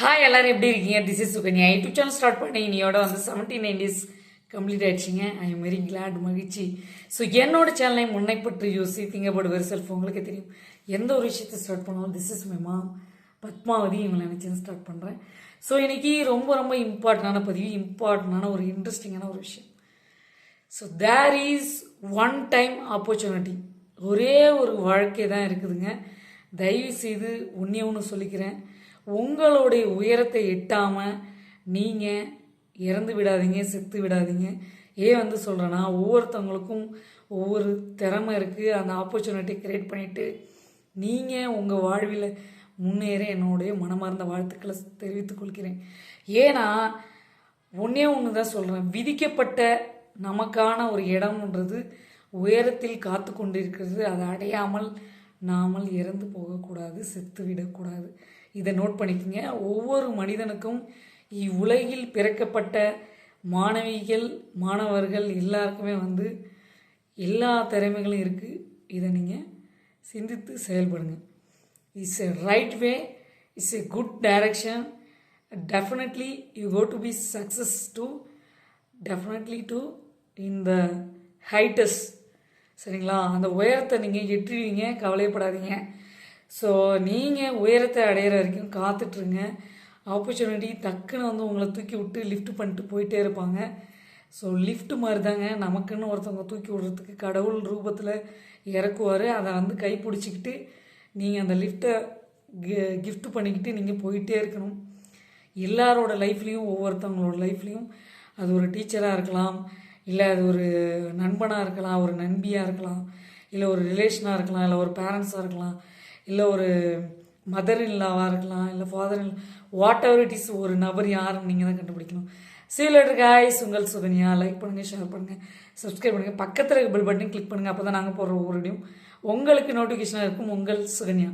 Hi எல்லாரும் எப்படி இருக்கீங்க? This is Sukanya YouTube channel start பண்ணி இனியோட வந்து செவன்டீன் நைன்டிஸ் கம்ப்ளீட் ஆயிடுச்சிங்க. ஐ எம் வெரி கிளாட் மகிழ்ச்சி. ஸோ என்னோட சேனலை முன்னை பற்றி யோசி திங்க படு வெரி செல்ஃப் உங்களுக்கு தெரியும். எந்த ஒரு விஷயத்தை ஸ்டார்ட் பண்ணாலும் this is my mom Padmavathi இவங்களை நினச்சி ஸ்டார்ட் பண்ணுறேன் ஸோ இன்றைக்கி ரொம்ப ரொம்ப இம்பார்ட்டண்டான பதிவு இம்பார்ட்டண்டான ஒரு இன்ட்ரெஸ்டிங்கான ஒரு விஷயம். So there is one time opportunity ஒரே ஒரு வாழ்க்கை தான் இருக்குதுங்க. தயவு செய்து ஒன்றே ஒன்று சொல்லிக்கிறேன். உங்களுடைய உயரத்தை எட்டாமல் நீங்கள் இறந்து விடாதீங்க செத்து விடாதீங்க. ஏன் வந்து சொல்கிறேன்னா ஒவ்வொருத்தவங்களுக்கும் ஒவ்வொரு திறமை இருக்குது அந்த ஆப்பர்ச்சுனிட்டி கிரியேட் பண்ணிவிட்டு நீங்கள் உங்கள் வாழ்வில் முன்னேற என்னுடைய மனமார்ந்த வாழ்த்துக்களை தெரிவித்துக் கொள்கிறேன். ஏன்னா ஒன்றே ஒன்று தான் சொல்கிறேன் விதிக்கப்பட்ட நமக்கான ஒரு இடம்ன்றது உயரத்தில் காத்து கொண்டிருக்கிறது. அதை அடையாமல் நாமல் இறந்து போகக்கூடாது செத்து விடக்கூடாது. இதை நோட் பண்ணிக்கங்க. ஒவ்வொரு மனிதனுக்கும் இவ்வுலகில் பிறக்கப்பட்ட மாணவிகள் மாணவர்கள் எல்லாருக்குமே வந்து எல்லா திறமைகளும் இருக்குது இதை நீங்கள் சிந்தித்து செயல்படுங்க. It's a right way it's a good direction definitely you go to be success to definitely to in the heights சரிங்களா? அந்த உயரத்தை நீங்கள் எட்டுவீங்க கவலையப்படாதீங்க. ஸோ நீங்கள் உயரத்தை அடையிற வரைக்கும் காத்துட்ருங்க. ஆப்பர்ச்சுனிட்டி டக்குன்னு வந்து உங்களை தூக்கி விட்டு லிஃப்ட் பண்ணிட்டு போயிட்டே இருப்பாங்க. ஸோ லிஃப்ட் மாதிரி தாங்க நமக்குன்னு ஒருத்தவங்க தூக்கி விடுறதுக்கு கடவுள் ரூபத்தில் இறக்குவார். அதை வந்து கை பிடிச்சிக்கிட்டு நீங்கள் அந்த லிஃப்ட்டை கிஃப்ட் பண்ணிக்கிட்டு நீங்கள் போயிட்டே இருக்கணும். எல்லாரோட லைஃப்லேயும் ஒவ்வொருத்தவங்களோட லைஃப்லேயும் அது ஒரு டீச்சராக இருக்கலாம். இல்லை அது ஒரு நண்பனாக இருக்கலாம் ஒரு நண்பியாக இருக்கலாம் இல்லை ஒரு ரிலேஷனாக இருக்கலாம் இல்லை ஒரு பேரண்ட்ஸாக இருக்கலாம் இல்லை ஒரு மதர் இல்லாவாக இருக்கலாம் இல்லை father in whatever it is ஒரு நபர் யாருன்னு நீங்கள் தான் கண்டுபிடிக்கணும். சீலர் காய்ஸ் உங்கள் சுகன்யா. லைக் பண்ணுங்கள் ஷேர் பண்ணுங்கள் சப்ஸ்கிரைப் பண்ணுங்கள் பக்கத்தில் இருக்க பெல் பட்டன் கிளிக் பண்ணுங்கள் அப்போ தான் நாங்கள் போடுற ஒவ்வொரு உங்களுக்கு நோட்டிஃபிகேஷனாக இருக்கும். உங்கள் சுகன்யா.